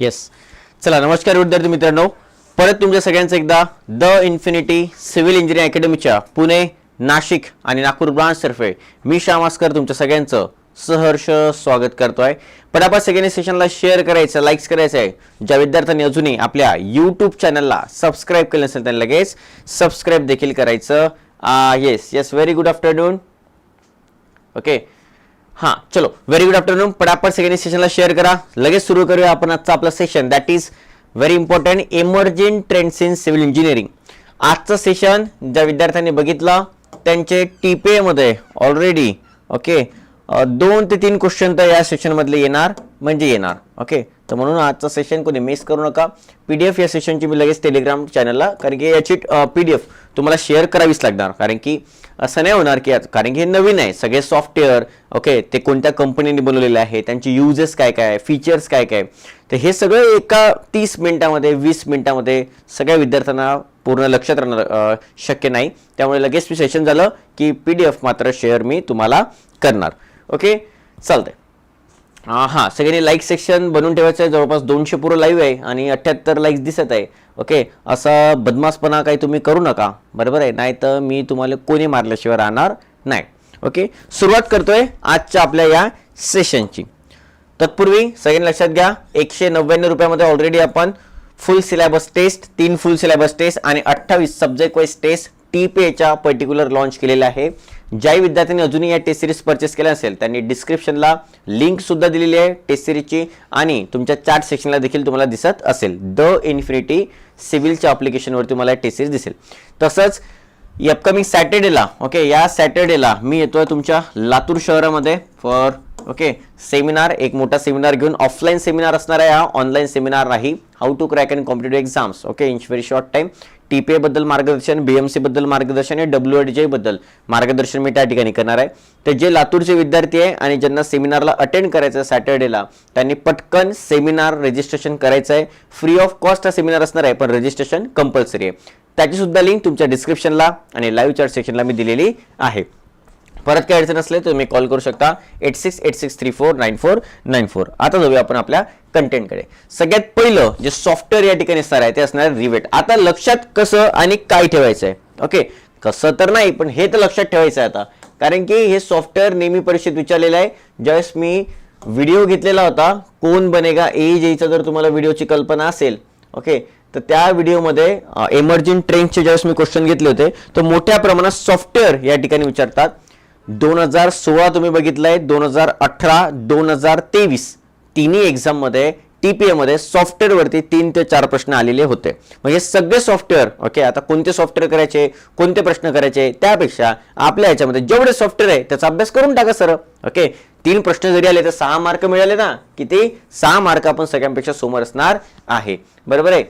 Yes चला नमस्कार विद्यार्थी मित्रांनो. परत तुमच्या सगळ्यांचं एकदा द इन्फिनिटी सिव्हिल इंजिनिअरिंग अकॅडमीच्या पुणे नाशिक आणि नागपूर ब्रांचतर्फे मी श्यामास्कर तुमच्या सगळ्यांचं सहर्ष स्वागत करतो आहे पटापट सगळ्यांनी सेशनला शेअर करायचं लाईक्स करायचं आहे ज्या विद्यार्थ्यांनी अजूनही आपल्या यूट्यूब चॅनलला सबस्क्राईब केलं नसेल त्यांनी लगेच सबस्क्राईब देखील करायचं yes yes very good afternoon okay हां चलो. व्हेरी गुड आफ्टरनून पटापट सेकंड सेशनला शेअर करा. लगेच सुरू करूया आपण आजचं आपलं session that is very important emerging trends in civil engineering आजचं सेशन ज्या विद्यार्थ्यांनी बघितलं त्यांचे टी मध्ये ऑलरेडी ओके दोन ते तीन क्वेश्चन तर या सेशनमधले येणार. म्हणजे येणार. ओके तर म्हणून आजचं सेशन कोणी मिस करू नका. पी डी एफ या सेशनची मी लगेच टेलिग्राम चॅनलला कारण की याची पी डी एफ तुम्हाला शेअर करावीच लागणार. कारण की असं नाही होणार की आज- कारण की हे नवीन आहे. सगळे सॉफ्टवेअर ओके ते कोणत्या कंपनीने बनवलेले आहे त्यांचे युजेस काय काय फीचर्स काय काय तर हे सगळं एका तीस मिनिटामध्ये वीस मिनिटामध्ये सगळ्या विद्यार्थ्यांना पूर्ण लक्षात राहणार शक्य नाही. त्यामुळे लगेच मी सेशन झालं की पी डी एफ मात्र शेअर मी तुम्हाला करणार. ओके चालतंय. हां सगळ्यांनी लाईक सेक्शन बनवून ठेवायचं आहे. जवळपास दोनशे पुरं लाईव्ह आहे आणि अठ्ठ्याहत्तर लाईक्स दिसत आहे. ओके असा बदमासपणा काही तुम्ही करू नका. बरोबर आहे? नाही तर मी तुम्हाला कोणी मारल्याशिवाय राहणार नाही. ओके सुरुवात करतोय आजच्या आपल्या या सेशनची तत्पूर्वी सगळ्यांनी लक्षात घ्या एकशे नव्याण्णव रुपयामध्ये ऑलरेडी आपण फुल सिलेबस टेस्ट तीन फुल सिलेबस टेस्ट आणि अठ्ठावीस सब्जेक्ट वाईज टेस्ट टी पेच्या पर्टिक्युलर लॉन्च केलेल्या आहे. ज्याही विद्यार्थ्यांनी अजूनही या टेस्ट सिरीज परचेस केल्या असेल त्यांनी डिस्क्रिप्शनला लिंक सुद्धा दिलेली आहे टेस्ट सिरीजची आणि तुमच्या चार्ट सेक्शनला देखील तुम्हाला दिसत असेल. द इन्फिनिटी सिव्हिलच्या अप्लिकेशनवर तुम्हाला टेस्ट सिरीज दिसेल. तसंच अपकमिंग सॅटर्डेला ओके या सॅटर्डेला मी येतोय तुमच्या लातूर शहरामध्ये फॉर ओके सेमिनार एक मोठा सेमिनार घेऊन ऑफलाईन सेमिनार असणार आहे हा ऑनलाईन सेमिनार नाही. How to crack and competitive exams okay in very short time T P बद्दल मार्गदर्शन बीएमसी बद्दल मार्गदर्शन आणि डब्ल्यू डी बद्दल मार्गदर्शन मी त्या ठिकाणी करणार आहे. तर जे लातूरचे विद्यार्थी आहे आणि ज्यांना सेमिनारला अटेंड करायचं आहे सॅटर्डेला त्यांनी पटकन सेमिनार रजिस्ट्रेशन करायचं आहे. फ्री ऑफ कॉस्ट हा सेमिनार असणार आहे पण रजिस्ट्रेशन कंपल्सरी आहे. त्याची सुद्धा लिंक तुमच्या डिस्क्रिप्शनला आणि लाईव्ह चॅट सेक्शनला मी दिलेली आहे. परत काही अडचण असले तुम्ही कॉल करू शकता. Eight six eight six three four nine four nine four आता जाऊया आपण आपल्या कंटेंटकडे सगळ्यात पहिलं जे सॉफ्टवेअर या ठिकाणी असणार आहे ते असणार रिवेट आता लक्षात कसं आणि काय ठेवायचं आहे ओके कसं तर नाही पण हे तर लक्षात ठेवायचं आहे आता. कारण की हे सॉफ्टवेअर नेहमी परीक्षेत विचारलेलं आहे. ज्यावेळेस मी व्हिडिओ घेतलेला होता कोण बनेगा ए जेईचा जर तुम्हाला व्हिडिओची कल्पना असेल ओके तर त्या व्हिडिओमध्ये एमर्जिंग ट्रेंडचे ज्यावेळेस मी क्वेश्चन घेतले होते तर मोठ्या प्रमाणात सॉफ्टवेअर या ठिकाणी विचारतात. दोन हजार सोळा तुम्ही बघितलंय दोन हजार अठरा दोन हजार तेवीस. तिन्ही एक्झाममध्ये टी पी एमध्ये सॉफ्टवेअरवरती तीन ते चार प्रश्न आलेले होते. म्हणजे सगळे सॉफ्टवेअर ओके आता कोणते सॉफ्टवेअर करायचे कोणते प्रश्न करायचे त्यापेक्षा आपल्या याच्यामध्ये जेवढे सॉफ्टवेअर आहे त्याचा अभ्यास करून टाका सर ओके तीन प्रश्न जरी आले तर सहा मार्क मिळाले ना किती? सहा मार्क आपण सगळ्यांपेक्षा समोर असणार आहे. बरोबर आहे?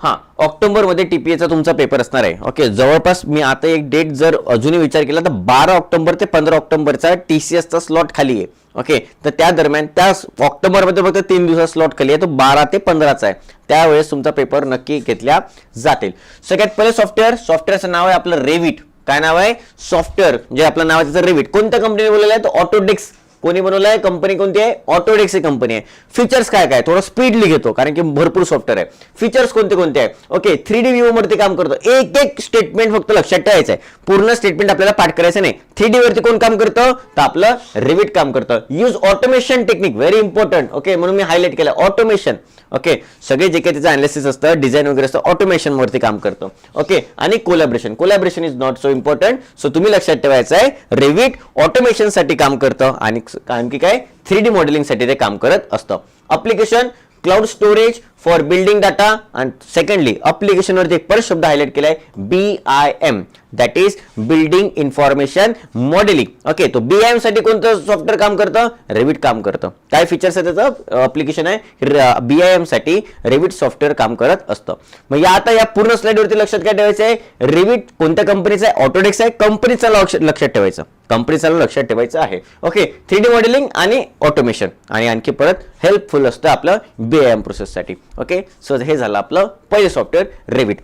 हां ऑक्टोबरमध्ये टी पी एचा तुमचा पेपर असणार आहे. ओके जवळपास मी आता एक डेट जर अजूनही विचार केला तर बारा ऑक्टोबर ते पंधरा ऑक्टोबरचा टी सी एसचा स्लॉट खाली आहे. ओके तर त्या दरम्यान त्या ऑक्टोबरमध्ये फक्त तीन दिवसाचा स्लॉट खाली आहे तो बारा ते पंधराचा आहे. त्यावेळेस तुमचा पेपर नक्की घेतल्या जातील. सगळ्यात पहिले सॉफ्टवेअर सॉफ्टवेअरचं नाव आहे आपलं रेविट काय नाव आहे? सॉफ्टवेअर जे आपलं नाव आहे त्याचं रेविट कोणत्या कंपनीने बोललेलं आहे? तर ऑटोडेक्स कोणी बनवलं कंपनी कोणती आहे? ऑटोडेक्स ही कंपनी आहे. फीचर्स काय काय? थोडं स्पीडली घेतो कारण की भरपूर सॉफ्टवेअर आहे. फीचर्स कोणते कोणते आहे? ओके थ्री डी व्ह्यू वरती काम करतो. एक एक स्टेटमेंट फक्त लक्षात ठेवायचं आहे. पूर्ण स्टेटमेंट आपल्याला पाठ करायचं नाही. थ्री डी वरती कोण काम करतं? तर आपलं रिविट काम करतं. Use automation technique very important okay म्हणून मी हायलाइट केलं. ऑटोमेशन ओके सगळे जे काही त्याचं अनालिसिस असतं डिझाईन वगैरे असतं ऑटोमेशन वरती काम करतो. ओके आणि collaboration collaboration is not so important so तुम्ही लक्षात ठेवायचं आहे रेविट ऑटोमेशनसाठी काम करतं. आणि कारण की काय? थ्री डी मॉडेलिंगसाठी ते काम करत असतं. Application cloud storage for building data आणि सेकंडली अप्लिकेशनवरती एक परत शब्द हायलाइट केलाय B I M that is building information modelling okay तो बी आय एमसाठी कोणतं सॉफ्टवेअर काम करतं? रेविट काम करतं. काय फीचर्स आहे त्याचं? अप्लिकेशन आहे. बी आय एमसाठी रेविट सॉफ्टवेअर काम करत असतं. मग या आता या पूर्ण स्लाइडवरती लक्षात काय ठेवायचं आहे? रेविट कोणत्या कंपनीचं आहे? ऑटोडेक्स आहे. कंपनीचं लक्ष लक्षात ठेवायचं. कंपनीचं लक्षात ठेवायचं आहे. ओके थ्री डी मॉडेलिंग आणि ऑटोमेशन आणि आणखी परत हेल्पफुल असतं आपलं बी आय एम प्रोसेससाठी ओके? सो हे झालं आपलं पहिलं सॉफ्टवेअर रेविट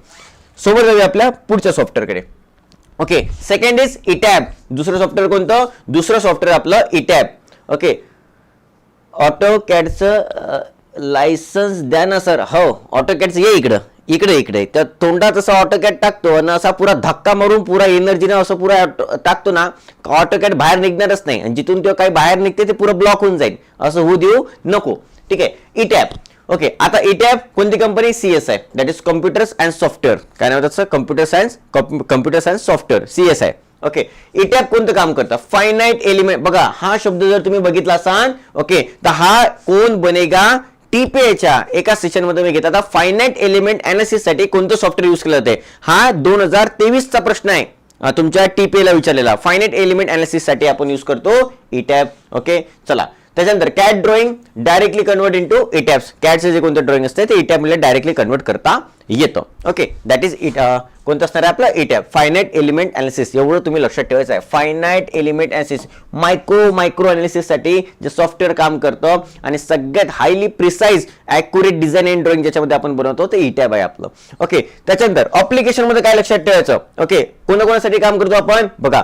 सोबत जाऊया आपल्या पुढच्या सॉफ्टवेअरकडे ओके? सेकंड इज इटॅब दुसरं सॉफ्टवेअर कोणतं? दुसरं सॉफ्टवेअर आपलं इटॅब ओके? ऑटो कॅडचं लायसन्स द्या ना सर हो ऑटोकॅटचं ये इकडं. इकडे इकडे. तर तोंडात असं ऑटोकॅट टाकतो आणि असा पुरा धक्का मारून पुरा एनर्जीने असं पुरा टाकतो ना ऑटोकॅट बाहेर निघणारच नाही. आणि जिथून तो काही बाहेर निघते ते पुरं ब्लॉक होऊन जाईल. असं होऊ देऊ नको. ठीक आहे? इटॅप ओके आता इटॅप कोणती company C S I that is computers and software काय नाव त्याचं? Computer science computer science software C S I okay ETAB कोणतं काम करतं? फायनाईट एलिमेंट बघा हा शब्द जर तुम्ही बघितला असाल ओके तर हा कोण बनेगा? टीपीएच्या एका सेशनमध्ये मी घेत आता फायनाईट एलिमेंट अनालिसिससाठी कोणतं सॉफ्टवेअर युज केलं जाते हा दोन हजार तेवीसचा प्रश्न आहे. तुमच्या टीपीएला विचारलेला. फायनाईट एलिमेंट अनालिसिससाठी आपण युज करतो इटॅप ओके चला. त्याच्यानंतर CAD drawing directly convert into ETABS कॅटचे जे कोणतं ड्रॉइंग असते ते इटॅप डायरेक्टली कन्वर्ट करता येतं. ओके दॅट इज इट कोणतं असणार आहे आपलं? इटॅप फायनाईट एलिमेंट अनालिसिस एवढं तुम्ही लक्षात ठेवायचं आहे. Finite element analysis micro micro अनालिसिससाठी जे सॉफ्टवेअर काम करतं आणि सगळ्यात highly precise accurate design and drawing ज्याच्यामध्ये आपण बनवतो ते इटॅब आहे आपलं. ओके त्याच्यानंतर अप्लिकेशनमध्ये काय लक्षात ठेवायचं? ओके कोणाकोणासाठी काम करतो आपण? बघा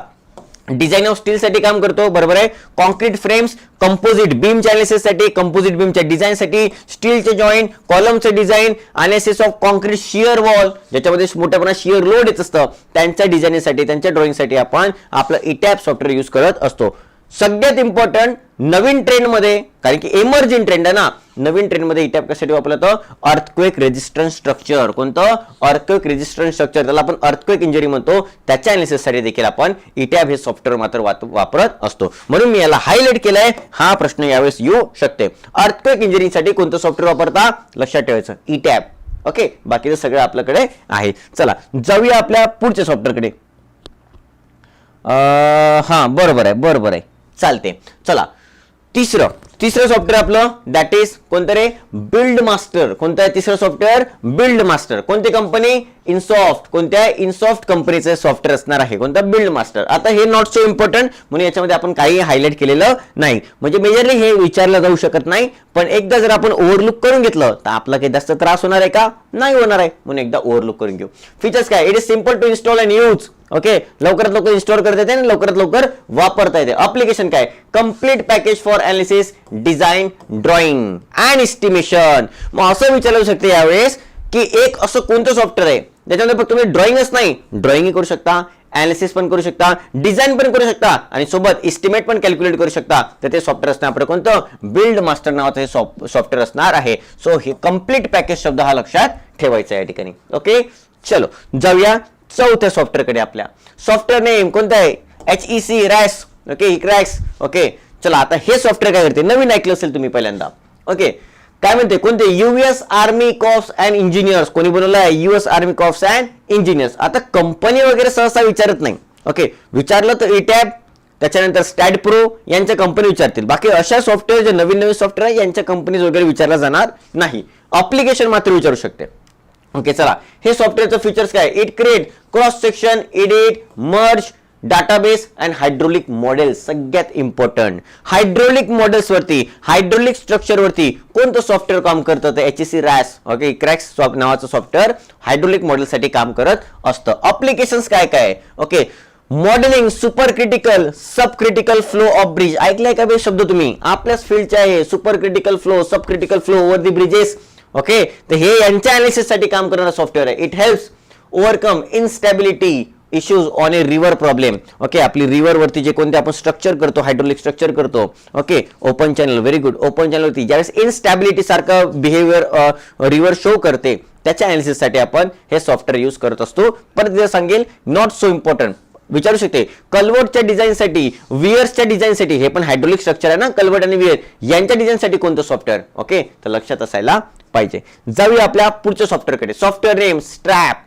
डिझाईन ऑफ स्टील साठी काम करतो बरोबर आहे? कॉन्क्रीट फ्रेम्स कंपोजिट बीम अनालिसिससाठी कंपोजिट बीमच्या डिझाईन साठी स्टीलचे joint कॉलमचे design analysis of concrete shear wall ज्याच्यामध्ये मोठ्या प्रमाणात शिअर लोड येत असतं त्यांच्या डिझाईनिंगसाठी त्यांच्या ड्रॉइंगसाठी आपण आपलं इटॅप सॉफ्टवेअर यूज करत असतो. सगळ्यात इम्पॉर्टंट नवीन ट्रेंडमध्ये कारण की एमर्जिंग ट्रेंड आहे ना नवीन ट्रेंडमध्ये इटॅप कशासाठी वापरलं तर अर्थक्वेक रेजिस्टन्स स्ट्रक्चर कोणतं? अर्थक्वेक रेजिस्टन्स स्ट्रक्चर त्याला आपण अर्थक्वेक इंजरी म्हणतो. त्याच्या analysis देखील आपण इटॅप हे सॉफ्टवेअर मात्र वापरत असतो. म्हणून मी याला हायलाईट केलाय. हा प्रश्न यावेळेस येऊ शकते. अर्थक्वेक इंजिनिअरिंगसाठी कोणतं सॉफ्टवेअर वापरता? लक्षात ठेवायचं. इटॅप ओके बाकीचं सगळं आपल्याकडे आहे. चला जाऊया आपल्या पुढच्या सॉफ्टवेअरकडे अं, हा बरोबर आहे बरोबर आहे. चालते. चला तिसरं. तिसरं सॉफ्टवेअर आपलं दॅट इज कोणतं रे बिल्ड मास्टर कोणतं आहे तिसरं सॉफ्टवेअर बिल्ड मास्टर कोणती कंपनी इनसॉफ्ट कोणत्या? इनसॉफ्ट कंपनीचं सॉफ्टवेअर असणार आहे. कोणतं? बिल्ड मास्टर आता हे नॉट सो इम्पॉर्टंट म्हणून याच्यामध्ये आपण काही हायलाइट केलेलं नाही. म्हणजे मेजरली हे विचारलं जाऊ शकत नाही पण एकदा जर आपण ओव्हरलुक करून घेतलं तर आपला काही जास्त त्रास होणार आहे का? नाही होणार आहे. म्हणून एकदा ओव्हरलुक करून घेऊ. फीचर्स काय? It is simple to install and use okay लवकरात लवकर इन्स्टॉल करता येते आणि लवकरात लवकर वापरता येते. अप्लिकेशन काय? Complete package for analysis design drawing and estimation मग असं विचारू शकते यावेळेस की एक असं कोणतं सॉफ्टवेअर आहे? ज्याच्यामध्ये फक्त तुम्ही ड्रॉइंगच नाही. ड्रॉइंगही करू शकता अनालिसिस पण करू शकता डिझाईन पण करू शकता आणि सोबत इस्टिमेट पण कॅल्क्युलेट करू शकता. तर ते सॉफ्टवेअर असणार आपलं कोणतं? बिल्ड मास्टर नावाचं हे सॉफ्टवेअर असणार आहे. सो हे कंप्लीट पॅकेज शब्द हा लक्षात ठेवायचा या ठिकाणी. ओके चलो जाऊया चौथ्या सॉफ्टवेअरकडे आपल्या. सॉफ्टवेअर नेम कोणतं आहे? H E C RAS okay RAS okay चला आता हे सॉफ्टवेअर काय करते? नवीन ऐकलं असेल तुम्ही पहिल्यांदा. ओके काय म्हणते? कोणते? US Army Corps and engineers कोणी बनवलं आहे US Army Corps and engineers आता कंपनी वगैरे सहसा विचारत नाही. ओके विचारलं तर इटॅब त्याच्यानंतर स्टॅड प्रो यांच्या कंपनी विचारतील. बाकी अशा सॉफ्टवेअर जे नवीन नवीन सॉफ्टवेअर आहे यांच्या कंपनीज वगैरे विचारला जाणार नाही. अप्लिकेशन मात्र विचारू शकते. ओके चला. हे सॉफ्टवेअरचं फीचर्स काय? It create cross section edit merge database and hydraulic model सगळ्यात इम्पॉर्टंट हायड्रोलिक मॉडेल्स वरती हायड्रोलिक स्ट्रक्चर वरती कोणतं सॉफ्टवेअर काम करतं? तर एच सी रॅस ओके क्रॅक्स नावाचं सॉफ्टवेअर हायड्रोलिक मॉडेलसाठी काम करत असतं. अप्लिकेशन्स काय काय? Okay modelling super critical sub critical flow of bridge ऐकलाय का बे शब्द तुम्ही? आपल्याच फील्डचे आहे. Super critical flow sub critical flow over the bridges okay तर हे यांच्या अनालिसिससाठी काम करणारं सॉफ्टवेअर आहे. It helps overcome instability issues on a river problem okay आपली रिव्हरवरती जे कोणते आपण स्ट्रक्चर करतो हायड्रोलिक स्ट्रक्चर करतो okay open channel very good open चॅनलवरती ज्यावेळेस इनस्टॅबिलिटी सारखं बिहेवियर रिव्हर शो करते त्याच्या अनालिसिससाठी साठी आपण हे सॉफ्टवेअर यूज करत असतो. परत तिथे सांगेल नॉट सो इम्पॉर्टंट विचारू शकते. कलवर्टच्या डिझाईनसाठी वियर्सच्या डिझाईनसाठी हे पण हायड्रोलिक स्ट्रक्चर आहे ना कलवर्ट आणि वियर यांच्या डिझाईनसाठी कोणतं सॉफ्टवेअर ओके तर लक्षात असायला पाहिजे. जाऊया आपल्या पुढच्या सॉफ्टवेअरकडे software name STRAP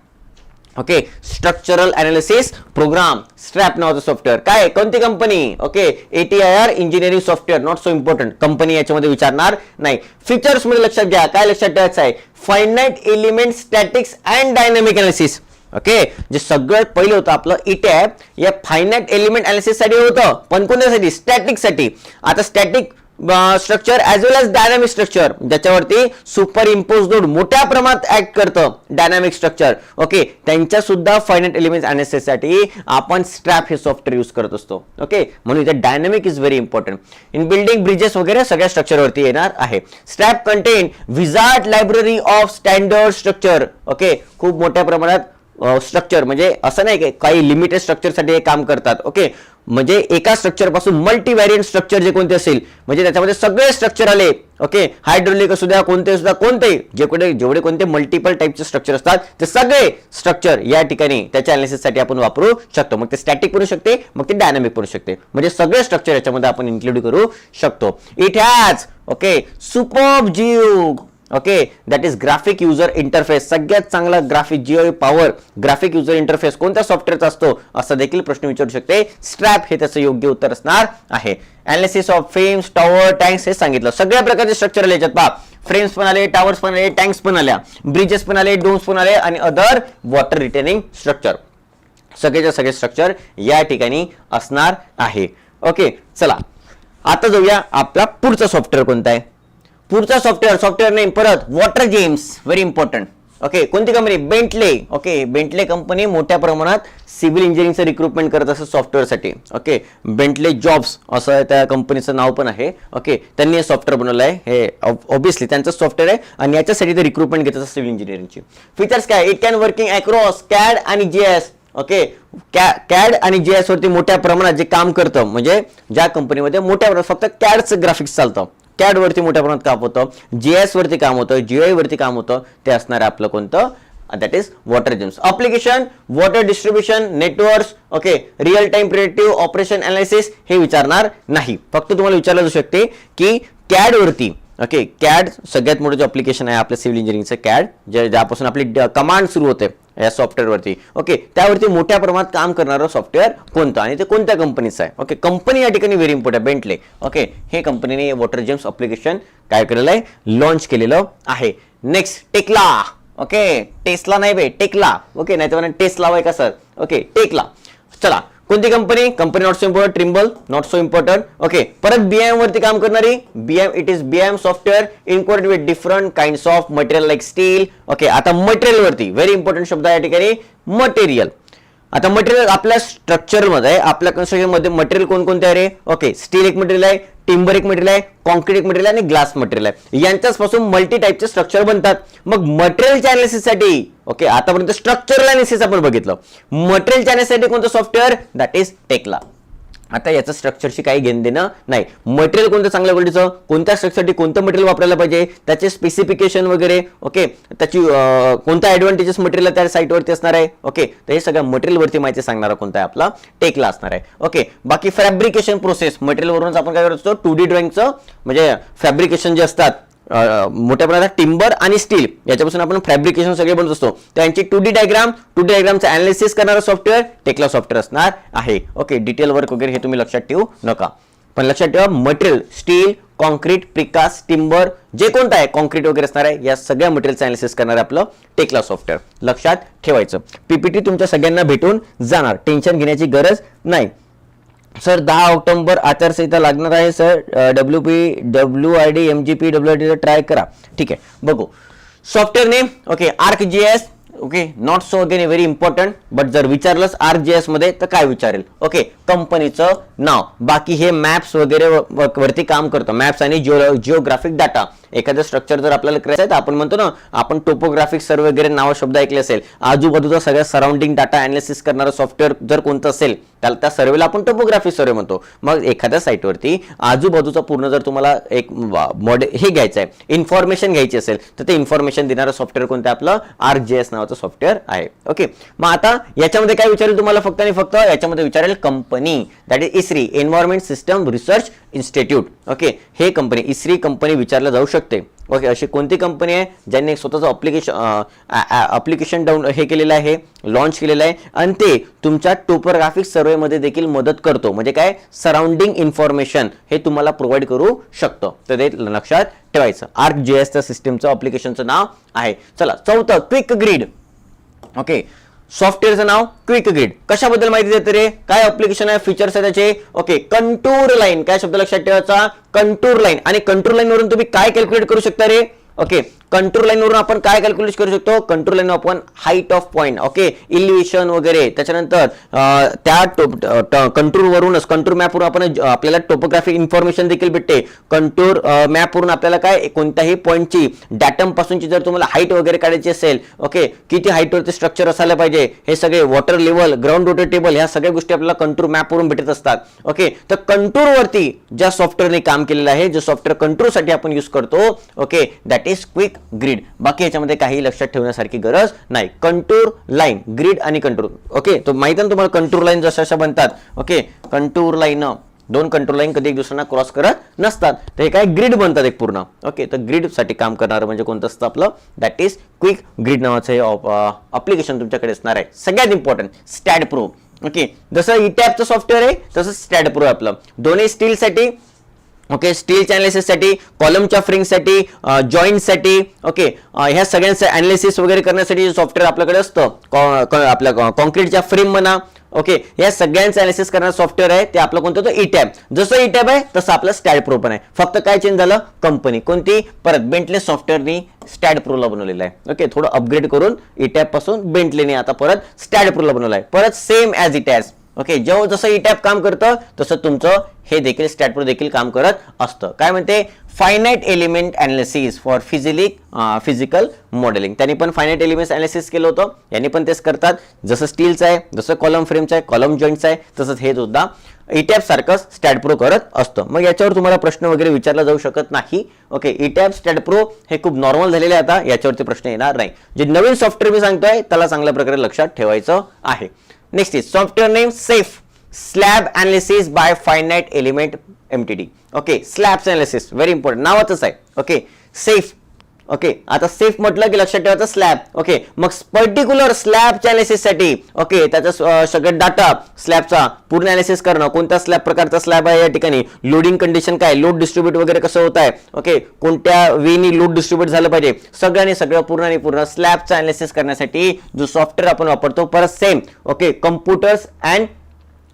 okay structural analysis program STRAP नावाचं सॉफ्टवेअर काय? कोणती company okay ATI R engineering software not so important company याच्यामध्ये विचारणार नाही. फीचर्समध्ये लक्षात घ्या. काय लक्षात ठेवायचं आहे? Finite element statics and dynamic analysis okay जे सगळ्यात पहिलं होतं आपलं इटॅप या फायनाईट एलिमेंट अनालिसिससाठी होतं. पण कोणत्यासाठी स्टॅटिकसाठी. आता static structure as well as dynamic structure ज्याच्यावरती सुपर इम्पोज लोड मोठ्या प्रमाणात ऍक्ट करतं डायनामिक स्ट्रक्चर ओके त्यांच्या सुद्धा फायनाईट एलिमेंट अनालिसिससाठी आपण स्ट्रॅप हे सॉफ्टवेअर यूज करत असतो. ओके म्हणून इथे dynamic is very important in building bridges वगैरे सगळ्या स्ट्रक्चरवरती येणार आहे. STRAP contain wizard library of standard structure okay खूप मोठ्या प्रमाणात स्ट्रक्चर म्हणजे असं नाही की काही लिमिटेड स्ट्रक्चरसाठी हे काम करतात. ओके म्हणजे एका स्ट्रक्चरपासून मल्टी व्हॅरियंट स्ट्रक्चर जे कोणते असेल म्हणजे त्याच्यामध्ये सगळे स्ट्रक्चर आले. ओके हायड्रोलिक असू द्या कोणते सुद्धा कोणते जे कोणते जेवढे कोणते मल्टिपल टाईपचे स्ट्रक्चर असतात ते सगळे स्ट्रक्चर या ठिकाणी त्याच्या अनालिसिससाठी आपण वापरू शकतो. मग ते स्टॅटिक बनू शकते मग ते डायनामिक बनू शकते. म्हणजे सगळे स्ट्रक्चर याच्यामध्ये आपण इन्क्लूड करू शकतो. It has okay super GUI. Okay that is graphic user interface सगळ्यात चांगला graphic geo power graphic user interface कोणत्या सॉफ्टवेअरचा असतो? असा देखील प्रश्न विचारू शकते. स्ट्रॅप हे त्याचं योग्य उत्तर असणार आहे. Analysis of frames tower tanks हे सांगितलं. सगळ्या प्रकारचे स्ट्रक्चर आले याच्यात पहा. फ्रेम्स पण आले टॉवर्स पण आले टँक्स पण आल्या. ब्रिजेस पण आले डोम्स पण आले आणि अदर वॉटर रिटेनिंग स्ट्रक्चर सगळेच्या सगळे स्ट्रक्चर या ठिकाणी असणार आहे. ओके चला. आता जाऊया आपला पुढचा सॉफ्टवेअर कोणता आहे? पुढचा सॉफ्टवेअर सॉफ्टवेअर नेम परत water GEMS very important okay कोणती company Bentley okay Bentley company मोठ्या प्रमाणात सिव्हिल इंजिनिअरिंगचं रिक्रुटमेंट करत असत सॉफ्टवेअरसाठी ओके बेंटले जॉब्स असं त्या कंपनीचं नाव पण आहे. ओके त्यांनी हे सॉफ्टवेअर बनवलं आहे. हे ऑब्विसली त्यांचं सॉफ्टवेअर आहे आणि याच्यासाठी ते रिक्रुटमेंट घेत असतात सिव्हिल इंजिनिअरिंगची फीचर्स काय? It can working across CAD आणि जी एस ओके कॅड आणि जी एस वरती मोठ्या प्रमाणात जे काम करतं म्हणजे ज्या कंपनीमध्ये मोठ्या प्रमाणात फक्त कॅडचं ग्राफिक्स चालतं. कॅड वरती मोठ्या प्रमाणात काम होतं जीएस वरती काम होतं जीआय वरती काम होतं ते असणार आपलं कोणतं? That is water GEMS application water distribution networks okay real time predictive operation analysis हे विचारणार नाही. फक्त तुम्हाला विचारलं जाऊ शकते की कॅड वरती ओके कॅड सगळ्यात मोठं जे अप्लिकेशन आहे आपलं सिव्हिल इंजिनिअरिंगचं कॅड जे ज्यापासून आपली कमांड सुरू होते या सॉफ्टवेअरवरती ओके त्यावरती मोठ्या प्रमाणात काम करणारं सॉफ्टवेअर कोणतं? आणि ते कोणत्या कंपनीचं आहे? ओके कंपनी या ठिकाणी व्हेरी इम्पॉर्टंट बेंटले ओके हे कंपनीने वॉटर जेम्स अप्लिकेशन काय केलेलं आहे? लॉन्च केलेलं आहे. नेक्स्ट टेकला ओके टेस्ला नाही बे टेकला ओके नाही तर टेस्ला लावाय का सर ओके टेकला चला कोणती company company not so important Trimble not so important okay परत बीएम वरती काम करणारी BM it is BM software included with different kind of material like steel okay आता मटेरियल वरती व्हेरी इम्पॉर्टंट शब्द या ठिकाणी मटेरियल आता मटेरियल आपल्या स्ट्रक्चरमध्ये आपल्या कन्स्ट्रक्शनमध्ये मटेरियल कोणकोणते आहे रे? ओके स्टील एक मटेरियल आहे टिंबर एक मटेरियल आहे कॉन्क्रीट एक मटेरियल आहे आणि ग्लास मटेरियल आहे. यांच्याच पासून मल्टी टाईपचे स्ट्रक्चर बनतात. मग मटेरियलच्या अनालिसिससाठी ओके आतापर्यंत स्ट्रक्चरल अनालिसिस आपण बघितलं. मटेरियल अनालिसिस कोणतं सॉफ्टवेअर दॅट इज टेकला आता याचं स्ट्रक्चरशी काही घेणं देणं नाही. मटेरियल कोणतं चांगल्या क्वालिटीचं कोणत्या स्ट्रक्चरसाठी कोणतं मटेरियल वापरायला पाहिजे? त्याचे स्पेसिफिकेशन वगैरे ओके त्याची कोणता ॲडव्हान्टेजेस मटेरियल त्या साईटवरती असणार आहे? ओके तर हे सगळ्या मटेरियलवरती माहिती सांगणारा कोणता आहे आपला? टेकला असणार आहे. ओके बाकी फॅब्रिकेशन प्रोसेस मटेरियलवरूनच आपण काय करत असतो? टू डी ड्रॉइंगचं म्हणजे फॅब्रिकेशन जे असतात मोठ्या प्रमाणात टिंबर आणि स्टील याच्यापासून आपण फॅब्रिकेशन सगळे बनवत असतो. त्यांची two D diagram two D डायग्रामचं analysis करणारं सॉफ्टवेअर टेक्ला सॉफ्टवेअर असणार आहे. ओके डिटेल वर्क वगैरे हे तुम्ही लक्षात ठेवू नका. पण लक्षात ठेवा material steel concrete precast timber जे कोणतं आहे कॉन्क्रीट वगैरे असणार आहे या सगळ्या मटेरियलचं अनालिसिस करणार आहे आपलं टेक्ला सॉफ्टवेअर लक्षात ठेवायचं. पीपीटी तुमच्या सगळ्यांना भेटून जाणार. टेन्शन घेण्याची गरज नाही. सर दहा ऑक्टोबर आचारसंहिता लागणार आहे sir. W P W I D M G P W I D try करा. ठीक आहे बघू. Software name okay Arc G S okay not so again very important but जर विचारलंच आर जी एसमध्ये तर काय विचारेल? ओके कंपनीचं नाव. बाकी हे मॅप्स वगैरे वरती काम करतं. मॅप्स आणि जिओ जिओग्राफिक डाटा एखादं स्ट्रक्चर जर आपल्याला करायचं आहे तर आपण म्हणतो ना आपण टोपोग्राफिक सर्व वगैरे नाव शब्द ऐकले असेल. आजूबाजूचा सगळ्या सराउंडिंग डाटा अनालिसिस करणारं सॉफ्टवेअर जर कोणतं असेल त्याला त्या सर्वेला आपण टोपोग्राफी सर्वे म्हणतो. मग एखाद्या साईटवरती आजूबाजूचा पूर्ण जर तुम्हाला एक मॉडे हे घ्यायचं आहे इन्फॉर्मेशन घ्यायची असेल तर ते इन्फॉर्मेशन देणारं सॉफ्टवेअर कोणतं आपलं? आर जे एस नावाचं सॉफ्टवेअर आहे. ओके मग आता याच्यामध्ये काय विचारेल तुम्हाला फक्त आणि फक्त? याच्यामध्ये विचारेल company that is Esri environment system research institute okay हे कंपनी इस्री कंपनी विचारलं जाऊ शकते. ओके अशी कोणती कंपनी आहे? ज्यांनी स्वतःचं अप्लिकेशन अप्लिकेशन डाऊन हे केलेलं आहे लॉन्च केलेलं आहे आणि ते तुमच्या टोपोग्राफिक सर्वेमध्ये देखील मदत करतो. म्हणजे काय? सराउंडिंग इन्फॉर्मेशन हे तुम्हाला प्रोव्हाइड करू शकतं. तर ते लक्षात ठेवायचं. आर्क जे एसच्या सिस्टीमचं अप्लिकेशनचं नाव आहे. चला चौथं क्विक ग्रीड ओके सॉफ्टवेअरचं नाव क्विक ग्रीड कशाबद्दल माहिती देते रे? काय अप्लिकेशन आहे? फीचर्स आहे त्याचे? ओके कंटूर लाईन काय शब्द लक्षात ठेवायचा? कंटूर लाईन आणि कंट्रोल लाईन वरून तुम्ही काय कॅल्क्युलेट करू शकता रे? ओके कंट्रोल लाईन वरून आपण काय कॅल्क्युलेट करू शकतो? कंट्रोल लाईन आपण height of point okay elevation वगैरे त्याच्यानंतर त्या कंट्रोल वरूनच कंट्रोल मॅप वरून आपण आपल्याला टोपोग्राफिक इन्फॉर्मेशन देखील भेटते. कंट्रोल मॅप वरून आपल्याला काय कोणत्याही पॉईंटची डॅटम पासूनची जर तुम्हाला हाईट वगैरे काढायची असेल ओके किती हाईटवरती स्ट्रक्चर असायला पाहिजे हे सगळे water level ground water table ह्या सगळ्या गोष्टी आपल्याला कंट्रोल मॅपवरून भेटत असतात ओके तर कंट्रोलवरती वरती ज्या सॉफ्टवेअरने काम केलेलं आहे जो सॉफ्टवेअर कंट्रोलसाठी आपण युज करतो okay that is quick grid बाकी याच्यामध्ये काही लक्षात ठेवण्यासारखी गरज नाही. कंटूर लाईन ग्रीड आणि कंट्रोल ओके तो माहिती आहे ना तुम्हाला कंटूर लाईन जशा अशा बनतात. ओके कंटूर लाईन दोन कंट्रोल लाईन कधी एक दुसऱ्यांना क्रॉस करत नसतात. तर हे काय ग्रीड बनतात एक पूर्ण. ओके तर ग्रीडसाठी काम करणारं म्हणजे कोणतं असतं आपलं? दॅट इज क्विक ग्रीड नावाचं हे अप्लिकेशन तुमच्याकडे असणार आहे. सगळ्यात इम्पॉर्टंट स्टॅड प्रो ओके जसं इटॅपचं सॉफ्टवेअर आहे तसं स्टॅड प्रो आहे आपलं. दोन्ही स्टीलसाठी ओके? स्टीलच्या ॲनालिसिससाठी कॉलमच्या फ्रिंगसाठी जॉईंटसाठी ओके? ह्या सगळ्यांचं अनालिसिस वगैरे करण्यासाठी जे सॉफ्टवेअर आपल्याकडे असतं कॉ- आपल्या कॉन्क्रीटच्या फ्रेम म्हणा ओके? या सगळ्यांचं अनालिसिस करणारं सॉफ्टवेअर आहे ते आपलं कोणतं होतं? इटॅब जसं इटॅब आहे तसं आपलं स्टॅड प्रो पण आहे. फक्त काय चेंज झालं? कंपनी कोणती? परत बेंटले सॉफ्टवेअरनी स्टॅड प्रोला बनवलेलं आहे. ओके? थोडं अपग्रेड करून इटॅबपासून बेंटलेने आता परत स्टॅड प्रोला बनवलं आहे. परत same as it as okay जेव्हा जसं ई टॅप काम करतं तसं तुमचं हे देखील स्टॅटप्रो देखील काम करत असतं. काय म्हणते? फायनाईट एलिमेंट अनालिसिस फॉर फिजिलिक फिजिकल मॉडेलिंग त्यांनी पण फायनाईट एलिमेंट अनालिसिस केलं होतं. यांनी पण तेच करतात. जसं स्टीलचं आहे जसं कॉलम फ्रेमचं आहे कॉलम जॉईंटचं आहे तसंच हे सुद्धा इटॅप सारखंच स्टॅट करत असतं. मग याच्यावर तुम्हाला प्रश्न वगैरे विचारला जाऊ शकत नाही. ओके ई टॅप स्टॅटप्रो हे खूप नॉर्मल झालेले आहे आता. याच्यावरती प्रश्न येणार नाही. जे नवीन सॉफ्टवेअर मी सांगतोय त्याला चांगल्या प्रकारे लक्षात ठेवायचं आहे. Next is software name SAFE slab analysis by finite element MTD. Okay, slabs analysis very important. Now what is that? Okay, SAFE okay आता सेफ म्हटलं की लक्षात ठेवायचं स्लॅब ओके मग पर्टिक्युलर स्लॅबच्या अनालिसिससाठी ओके त्याचा सगळ्यात डाटा स्लॅबचा पूर्ण अनालिसिस करणं कोणत्या स्लॅब प्रकारचा स्लॅब आहे या ठिकाणी? लोडिंग कंडिशन काय? लोड डिस्ट्रीब्यूट वगैरे कसं होत आहे? ओके कोणत्या वेनी लोड डिस्ट्रीब्यूट झालं पाहिजे? सगळ्यांनी सगळं पूर्ण आणि पूर्ण स्लॅबचा अनालिसिस करण्यासाठी जो सॉफ्टवेअर आपण वापरतो परत same okay computers and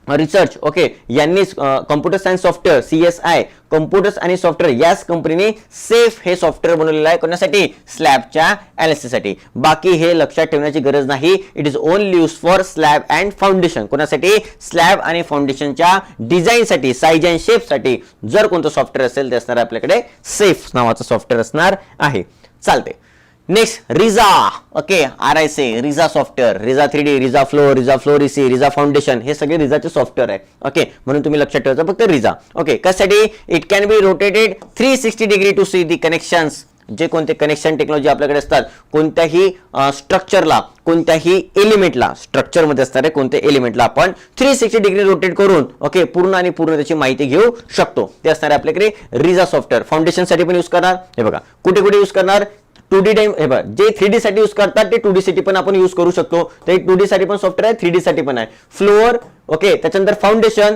research okay यांनी computer science software C S I computers आणि सॉफ्टवेअर याच कंपनीने सेफ हे सॉफ्टवेअर बनवलेलं आहे कोणासाठी? स्लॅबच्या अनालिसिससाठी बाकी हे लक्षात ठेवण्याची गरज नाही. It is only use for slab and foundation कोणासाठी? स्लॅब आणि फाउंडेशनच्या डिझाईनसाठी साईज अँड शेपसाठी जर कोणतं सॉफ्टवेअर असेल ते असणार आपल्याकडे सेफ नावाचं सॉफ्टवेअर असणार आहे. चालते next RISA okay R I C RISA software RISA three D RISA flow RISA floor RISA RISA foundation हे सगळे रिझाचे सॉफ्टवेअर आहे. ओके म्हणून तुम्ही लक्षात ठेवायचं फक्त रिझा ओके कशासाठी? It can be rotated three sixty degree to see the connections जे कोणते कनेक्शन टेक्नॉलॉजी आपल्याकडे असतात कोणत्याही स्ट्रक्चरला कोणत्याही एलिमेंटला स्ट्रक्चरमध्ये असणारे कोणत्या एलिमेंटला आपण थ्री सिक्स्टी डिग्री रोटेट करून ओके पूर्ण आणि पूर्ण त्याची माहिती घेऊ शकतो. ते असणार आहे आपल्याकडे रिझा सॉफ्टवेअर फाउंडेशनसाठी पण यूज करणार. हे बघा कुठे कुठे यूज करणार? टू डी टाइम हे बघा जे थ्री डी साठी यूज करतात ते टू डी साठी पण आपण यूज करू शकतो. ते टू डी साठी पण सॉफ्टवेअर आहे थ्री डी साठी पण आहे. फ्लोअर ओके त्याच्यानंतर फाउंडेशन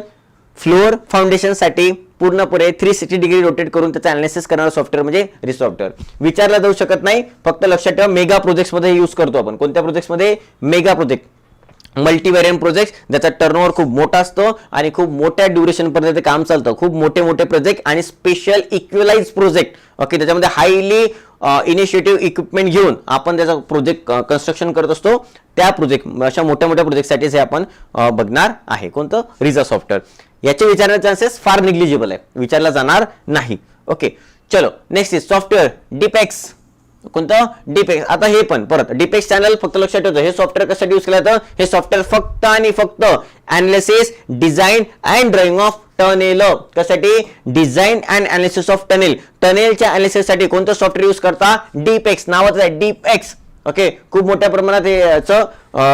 फ्लोअर फाउंडेशनसाठी पूर्णपणे थ्री सिक्स्टी डिग्री रोटेट करून त्याचं अनालिसिस करणारं सॉफ्टवेअर म्हणजे रि सॉफ्टवेअर विचारला जाऊ शकत नाही फक्त लक्षात ठेवा मेगा प्रोजेक्ट्समध्ये यूज करतो आपण. कोणत्या प्रोजेक्टमध्ये मेगा प्रोजेक्ट मल्टीव्हेरियंट प्रोजेक्ट ज्याचा टर्नओव्हर खूप मोठा असतो आणि खूप मोठ्या ड्युरेशनपर्यंत ते काम चालतं. खूप मोठे मोठे प्रोजेक्ट आणि स्पेशल इक्वलाइज प्रोजेक्ट ओके त्याच्यामध्ये हायली इनिशिएटिव्ह इक्विपमेंट घेऊन आपण त्याचा प्रोजेक्ट कन्स्ट्रक्शन करत असतो. त्या प्रोजेक्ट अशा मोठ्या मोठ्या प्रोजेक्टसाठीच हे आपण बघणार आहे. कोणतं? रिझा सॉफ्टवेअर याचे विचारण्याचे चान्सेस फार निग्लिजिबल आहे. विचारला जाणार नाही. ओके चलो नेक्स्ट इज सॉफ्टवेअर डिपेक्स कोणतं? डिपेक्स आता हे पण परत. डिपेक्स चॅनल फक्त लक्षात ठेवतो. हे सॉफ्टवेअर कशासाठी यूज केलं जातं? हे सॉफ्टवेअर फक्त आणि फक्त analysis design and drawing of tunnel कशासाठी? Design and analysis of tunnel टनेलच्या अनालिसिससाठी कोणतं सॉफ्टवेअर यूज करता? डीपेक्स नावाचं आहे डीपेक्स ओके खूप मोठ्या प्रमाणात हे याचं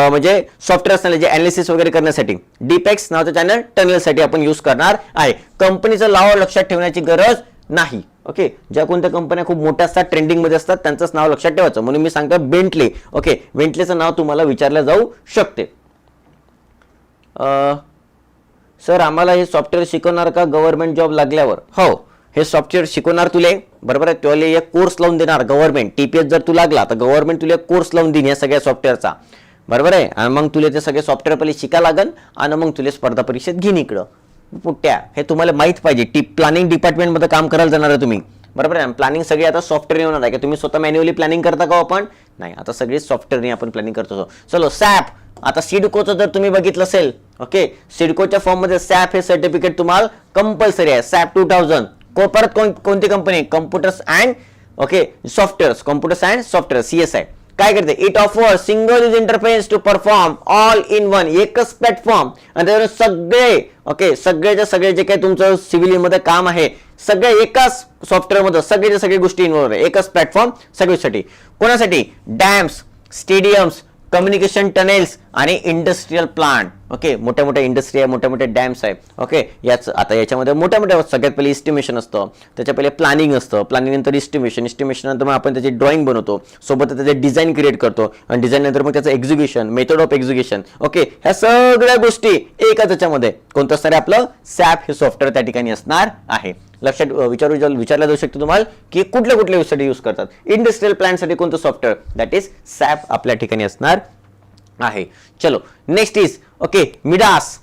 म्हणजे सॉफ्टवेअर असणार जे अनालिसिस वगैरे करण्यासाठी. डीपेक्स नावाचं चॅनल टनेलसाठी आपण यूज करणार आहे. कंपनीचं लावा लक्षात ठेवण्याची गरज नाही. ओके? ज्या कोणत्या कंपन्या खूप मोठ्या असतात ट्रेंडिंगमध्ये असतात त्यांचंच नाव लक्षात ठेवायचं. म्हणून मी सांगतो बेंटले ओके? बेंटलेचं नाव तुम्हाला विचारलं जाऊ शकते. सर आम्हाला हे सॉफ्टवेअर शिकवणार का गव्हर्नमेंट जॉब लागल्यावर? हो. हे सॉफ्टवेअर शिकवणार तुले. बरोबर आहे? तुला एक कोर्स लावून देणार गव्हर्नमेंट टीपीएस जर तू लागला तर गव्हर्नमेंट तुला एक कोर्स लावून देईन या सगळ्या सॉफ्टवेअरचा बरोबर आहे? आणि मग तुला ते सगळे सॉफ्टवेअर पहिले शिका लागन आणि मग तुला स्पर्धा परीक्षेत घेईन इकडं. पुट्ट्या हे तुम्हाला माहीत पाहिजे. टी प्लॅनिंग डिपार्टमेंटमध्ये काम करायला जाणार आहे तुम्ही. बरोबर आहे? प्लॅनिंग सगळी आता सॉफ्टवेअर येणार आहे की तुम्ही स्वतः मॅन्युअली प्लॅनिंग करता का हो आपण? नाही. आता सगळी सॉफ्टवेअरने आपण प्लॅनिंग करतो चलो सॅप आता सिडकोचं जर तुम्ही बघितलं असेल ओके सिडकोच्या फॉर्ममध्ये सॅप हे सर्टिफिकेट तुम्हाला कंपल्सरी आहे. सॅप टू थाउजंड को परत कोण कोणती company computers and okay softwares computers and software C S I काय करते? It offer single use interface to perform all in one एकच प्लॅटफॉर्म आणि त्याच्यावर सगळे ओके सगळेच्या सगळे जे काही तुमचं सिव्हिलमध्ये काम आहे सगळे एकाच सॉफ्टवेअरमध्ये सगळ्याच्या सगळ्या गोष्टी इन्व्हॉल्व आहे. एकच प्लॅटफॉर्म सगळ्यासाठी कोणासाठी? डॅम्स स्टेडियम्स कम्युनिकेशन टनेल्स आणि इंडस्ट्रीयल प्लांट ओके मोठ्या मोठ्या इंडस्ट्री आहे मोठ्या मोठ्या डॅम्स आहे. ओके याच आता याच्यामध्ये मोठ्या मोठ्या सगळ्यात पहिले इस्टिमेशन असतं. त्याच्या पहिले प्लॅनिंग असतं. प्लॅनिंग नंतर इस्टिमेशन इस्टिमेशन नंतर मग आपण त्याची ड्रॉइंग बनवतो. सोबत त्याचे डिझाईन क्रिएट करतो. आणि डिझाईन नंतर मग त्याचं execution method of execution okay ह्या सगळ्या गोष्टी एकाच त्याच्यामध्ये कोणतं असणार आहे आपलं? सॅप हे सॉफ्टवेअर त्या ठिकाणी असणार आहे. लक्षात विचारू विचारला जाऊ शकतो तुम्हाला की कुठल्या कुठल्या साठी यूज करतात. इंडस्ट्रियल प्लॅनसाठी कोणतं सॉफ्टवेअर दॅट इज सॅप आपल्या ठिकाणी असणार आहे. चलो next is okay MIDAS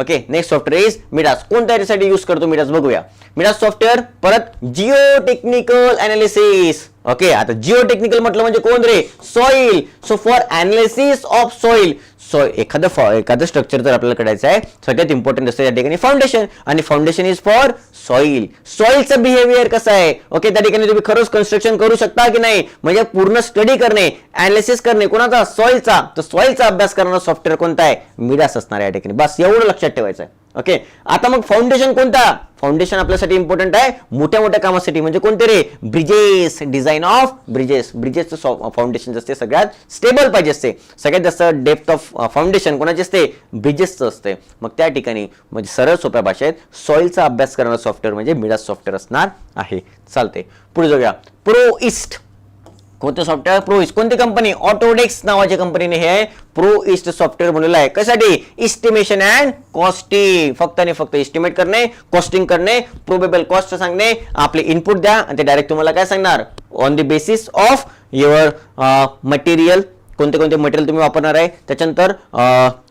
okay next software is MIDAS कोणत्या याच्यासाठी यूज करतो मिडास बघूया. मिडास सॉफ्टवेअर परत जिओ टेक्निकल अनालिसिस ओके आता जिओ टेक्निकल म्हटलं म्हणजे कोण रे? Soil so for analysis of soil so एखादं फॉ एखादं स्ट्रक्चर जर आपल्याला करायचं आहे सगळ्यात इम्पॉर्टंट असतं या ठिकाणी फाउंडेशन आणि फाउंडेशन इज फॉर सॉईल सॉईलचं बिहेवियर कसं आहे? ओके त्या ठिकाणी तुम्ही खरंच कन्स्ट्रक्शन करू शकता की नाही? म्हणजे पूर्ण स्टडी करणे अनालिसिस करणे. कोणाचा? सॉईलचा तर सॉईलचा अभ्यास करणारा सॉफ्टवेअर कोणता आहे? मिडास असणार या ठिकाणी. बस एवढं लक्षात ठेवायचं आहे. ओके आता मग फाउंडेशन कोणता? फाउंडेशन आपल्यासाठी इम्पॉर्टंट आहे. मोठ्या मोठ्या कामासाठी म्हणजे कोणते रे? ब्रिजेस डिझाईन ऑफ ब्रिजेस ब्रिजेसचं फाउंडेशन असते सगळ्यात स्टेबल पाहिजे असते. सगळ्यात जास्त डेप्थ ऑफ फाउंडेशन कोणाचे असते? ब्रिजेसचं असते. मग त्या ठिकाणी म्हणजे सरळ सोप्या भाषेत सॉइलचा अभ्यास करणारं सॉफ्टवेअर म्हणजे मिडास सॉफ्टवेअर असणार आहे. चालते पुढे जाऊया. प्रो इस्ट कोणतं सॉफ्टवेअर प्रो इस्ट कोणती कंपनी ऑटोडेक्स नावाच्या कंपनीने हे प्रो इस्ट सॉफ्टवेअर बनवलं आहे. कशासाठी? इस्टिमेशन अँड कॉस्टिंग फक्त आणि फक्त इस्टिमेट करणे कॉस्टिंग करणे प्रोबेबल कॉस्ट सांगणे आपले इनपुट द्या आणि ते डायरेक्ट तुम्हाला काय सांगणार? On the basis of your material कोणते कोणते मटेरियल तुम्ही वापरणार आहे त्याच्यानंतर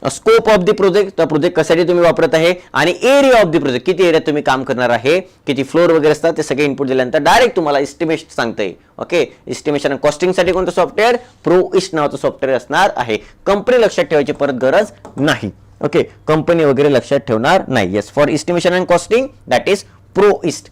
scope of the project project कशासाठी तुम्ही वापरत आहे आणि एरिया ऑफ द प्रोजेक्ट किती एरियात तुम्ही काम करणार आहे किती फ्लोर वगैरे असतात ते सगळे इनपुट दिल्यानंतर डायरेक्ट तुम्हाला इस्टिमेशन सांगते ओके इस्टिमेशन आणि कॉस्टिंगसाठी कोणतं सॉफ्टवेअर प्रो इस्ट नावाचं सॉफ्टवेअर असणार आहे. कंपनी लक्षात ठेवायची परत गरज नाही. ओके कंपनी वगैरे लक्षात ठेवणार नाही. Yes for estimation and costing that is ProEst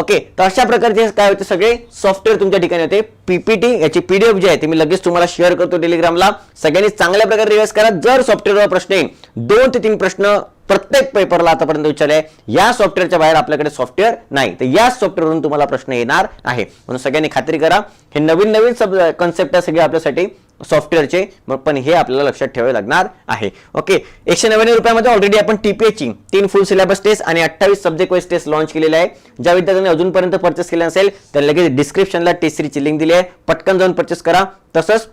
okay तर अशा प्रकारचे काय होते सगळे? सॉफ्टवेअर तुमच्या ठिकाणी होते. पीपीटी याची पीडीएफ जी आहे ते मी लगेच तुम्हाला शेअर करतो टेलिग्रामला सगळ्यांनी चांगल्या प्रकारे रिवाइज करा. जर सॉफ्टवेअरवर प्रश्न येईल दोन ते तीन प्रश्न प्रत्येक पेपरला आतापर्यंत विचारले या सॉफ्टवेअरच्या बाहेर आपल्याकडे सॉफ्टवेअर नाही. तर या सॉफ्टवेअरवरून तुम्हाला प्रश्न येणार आहे. म्हणून सगळ्यांनी खात्री करा हे नवीन नवीन सब कन्सेप्ट आहे सगळे आपल्यासाठी सॉफ्टवेअरचे पण हे आपल्याला लक्षात ठेवावे लागणार आहे. ओके एकशे नव्याण्णव रुपयामध्ये ऑलरेडी आपण टीपीएची तीन फुल सिलेबस टेस्ट आणि अठ्ठावीस सब्जेक्ट वाईज टेस्ट लॉन्च केलेले आहे. ज्या विद्यार्थ्यांनी अजूनपर्यंत परचेस केला नसेल तर लगेच डिस्क्रिप्शनला टेस्ट सिरीजची लिंक दिली आहे. पटकन जाऊन परचेस करा. तसंच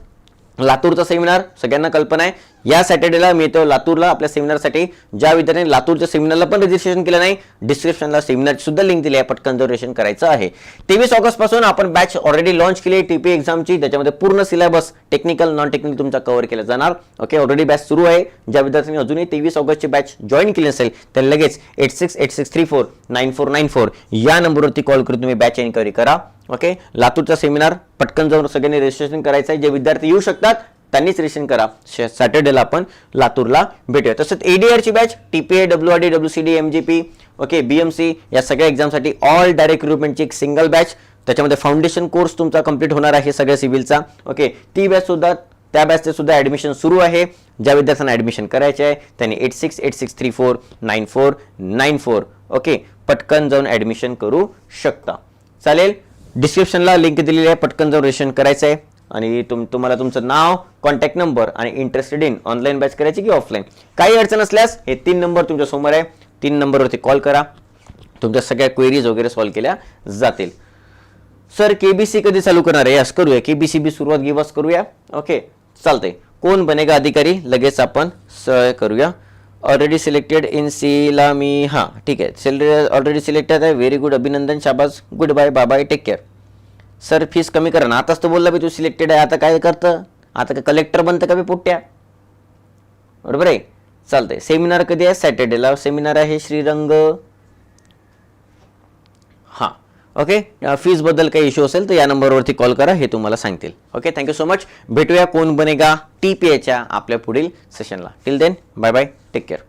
लातूरचा सेमिनार सगळ्यांना कल्पना आहे. या सॅटर्डेला मी येतो लातूरला आपल्या सेमिनारसाठी. ज्या विद्यार्थ्यांनी लातूरच्या सेमिनारला पण रजिस्ट्रेशन केलं नाही डिस्क्रिप्शनला सेमिनारची सुद्धा लिंक दिली आहे. पटकन रजिस्ट्रेशन करायचं आहे. तेवीस ऑगस्टपासून आपण बॅच ऑलरेडी लॉन्च केली आहे टीपी एक्झामची त्याच्यामध्ये पूर्ण सिलेबस टेक्निकल नॉन टेक्निकल तुमचा कव्हर केला जाणार. ओके ऑलरेडी बॅच सुरू आहे. ज्या विद्यार्थ्यांनी अजूनही तेवीस ऑगस्टची बॅच जॉईन केली असेल तर लगेच eight six eight six three four nine four nine four या नंबरवरती कॉल करून तुम्ही बॅच एन्क्वायरी करा. ओके लातूरचा सेमिनार पटकन जाऊन सगळ्यांनी रजिस्ट्रेशन करायचं आहे. जे विद्यार्थी येऊ शकतात त्यांनीच रेशन करा. सॅटर्डेला आपण लातूरला भेटूया. तसंच एडीआरची batch TPA W R D W C D M G P okay BMC या सगळ्या एक्झामसाठी ऑल डायरेक्ट रिक्रुटमेंटची एक सिंगल बॅच त्याच्यामध्ये फाउंडेशन कोर्स तुमचा कंप्लीट होणार आहे सगळ्या सिव्हिलचा ओके ती बॅच सुद्धा त्या बॅचचे सुद्धा ॲडमिशन सुरू आहे. ज्या विद्यार्थ्यांना ॲडमिशन करायचे आहे त्यांनी eight six eight six three four nine four nine four okay पटकन जाऊन ॲडमिशन करू शकता. चालेल? डिस्क्रिप्शनला लिंक दिलेली आहे पटकन जाऊन रेशन करायचं आहे. आणि तुम तुम्हाला तुमचं नाव कॉन्टॅक्ट नंबर आणि इंटरेस्टेड इन ऑनलाईन बॅच करायची की ऑफलाईन काही अडचण असल्यास हे तीन नंबर तुमच्यासमोर आहे. तीन नंबरवरती कॉल करा. तुमच्या सगळ्या क्वेरीज वगैरे सॉल्व केल्या जातील. सर केबीसी कधी चालू करणार आहे? यास करूया. केबीसी बी सुरुवात गिवास करूया. ओके चालतंय. कोण बनेगा अधिकारी? लगेच आपण स करूया. ऑलरेडी सिलेक्टेड इन सी ला मी हां ठीक आहे. ऑलरेडी सिलेक्टेड आहे. व्हेरी गुड अभिनंदन. Shahbaz good bye bye take care sir fees कमी करा ना. आताच तो बोलला बी तू सिलेक्टेड आहे. आता काय करतं? आता काय कलेक्टर बनतं का बी पुट्ट्या बरोबर आहे? चालतंय. सेमिनार कधी आहे? सॅटर्डेला सेमिनार आहे श्रीरंग. हां. ओके फीजबद्दल काही इश्यू असेल तर या नंबरवरती कॉल करा. हे तुम्हाला सांगतील. ओके थँक्यू सो मच भेटूया कोण बनेगा? टी पी एच्या आपल्या पुढील सेशनला till then bye bye take care